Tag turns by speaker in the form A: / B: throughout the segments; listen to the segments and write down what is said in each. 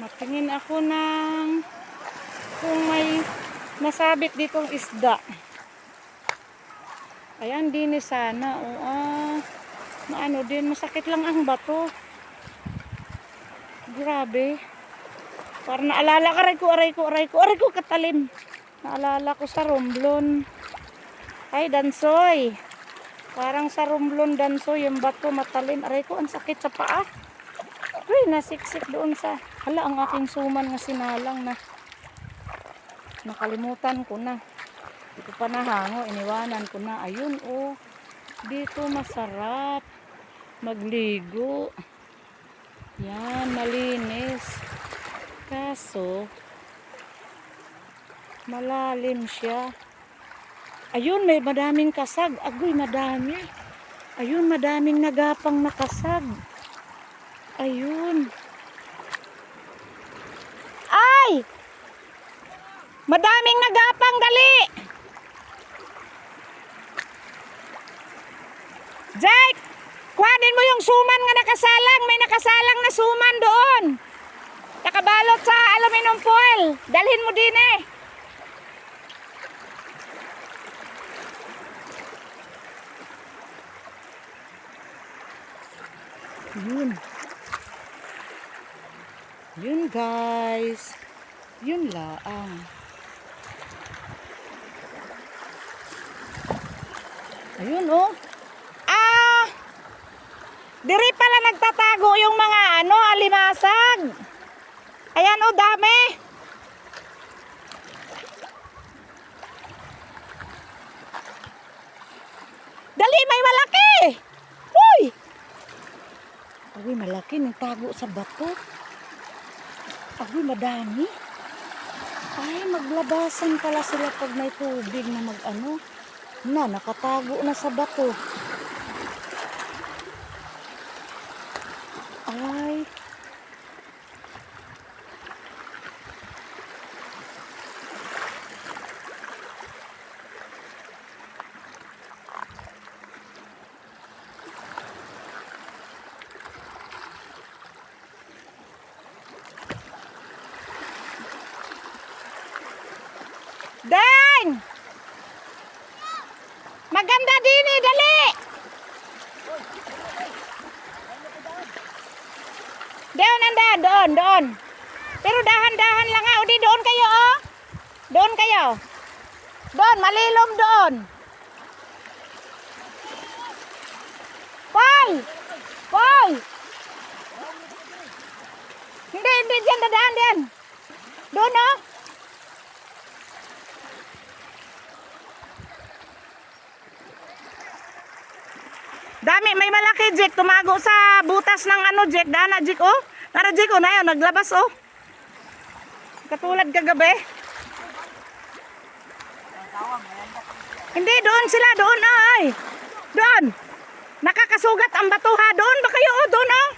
A: Matingin ako ng kung may nasabit ditong isda. Ayan, din sana. O, ah, maano din, masakit lang ang bato. Grabe. Parang naalala ka, aray ko, aray ko, aray ko, aray ko, katalim. Naalala ko sa romblon. Ay, dansoy. Parang sa romblon, dansoy, yung bato matalim. Aray ko, ang sakit sa paa. Uy, nasiksik doon sa... Hala, ang aking suman nga sinalang na. Nakalimutan ko na. Hindi ko pa nahango, iniwanan ko na. Ayun, oh. Dito masarap. Magligo. Yan, malinis. Kaso, malalim siya. Ayun, may madaming kasag. Agoy, madami. Ayun, madaming nagapang nakasag. Ayun. Ay! Madaming nagapang dali! Jake! Kuhanin mo yung suman nga nakasalang. May nakasalang na suman doon. Nakabalot sa aluminum foil. Dalhin mo din eh. Yun. Yun guys. Yun laang. Ayun oh. Ah! Diri pala nagtatago yung mga ano, alimasag. Ayan oh, dami. Dali, may malaki. Uy! Uy, malaki. Nagtago sa bato. Uy, madami. Ay, maglabasan pala sila pag may tubig na mag-ano. Na, nakatago na sa bato. Ay. Dan! Maganda din eh, dali! Doon anda, doon, doon. Pero dahan-dahan lang ha. O di doon kayo oh. Doon kayo. Doon, malilom doon. Paul! Paul! Hindi, hindi dyan, dadaan din. Doon oh. Dami, may malaki, Jack. Tumago sa butas ng ano, Jack. Dana, Jack, oh. Nara, Jack, oh, na yun. Naglabas, oh. Katulad kagabi. Hindi, doon sila. Doon, oh, ay. Doon. Nakakasugat ang bato, ha. Doon ba kayo, oh. Doon, oh.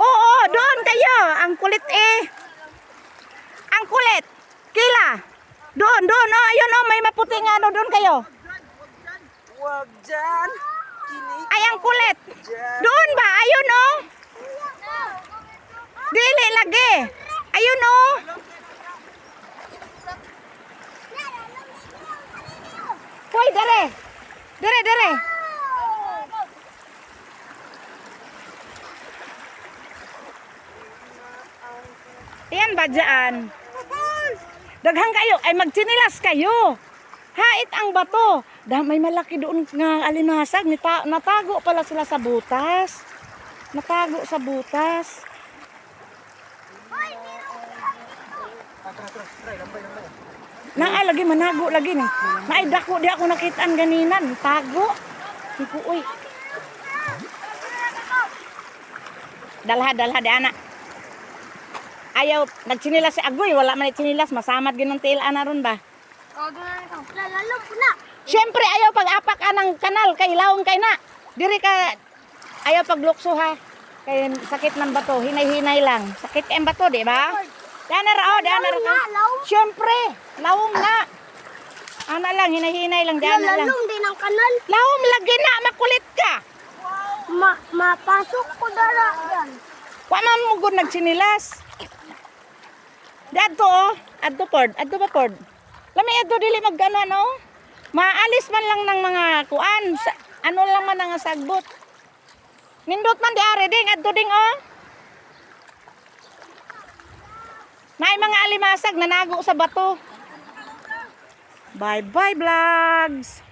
A: Oo, oh, doon kayo. Ang kulit, eh. Ang kulit. Kila. Doon, doon, oh. Ayun, oh. May maputing ano. Doon kayo.
B: Huwag dyan! Kinig
A: Ay, ang kulit.
B: dyan!
A: Doon ba? Ayun oh. Dili lagi. Ayun oh. Hoy, dere. Dere, dere. Yan ba dyan? Daghang kayo. Ay, magtsinilas kayo. Hait ang bato. Dah may malaki doon nga alimasag. Nita, natago pala sila sa butas. Natago sa butas. Nang ay lagi manago lagi ni. Naay dako di ako nakitaan ganinan. Tago. Iku uy. Dalha dalha di anak. Ayaw nagtsinilas si Agoy, wala man tsinilas, masamad ginong tiil ana ron ba? Siyempre ayaw pag-apak ka ng kanal kay kay na. Diri ka ayaw paglukso ha. Kay sakit ng bato, hinay-hinay lang. Sakit ang bato, di ba? Dana ra oh, dana ra ka. Siyempre, lawong na. Ana lang, hinay-hinay lang, dana lang.
C: Lalong din ang kanal.
A: Lawom lagi na, makulit ka.
C: Ma mapasok ko dara yan.
A: Wa man mo gud nagsinilas. Dadto oh, adto pod, adto ba pod? Lami adto dili magano no? Maalis man lang ng mga kuan, sa, ano lang man ang sagbot. Nindot man di ari ding adto ding oh. May mga alimasag nanago sa bato. Bye bye vlogs.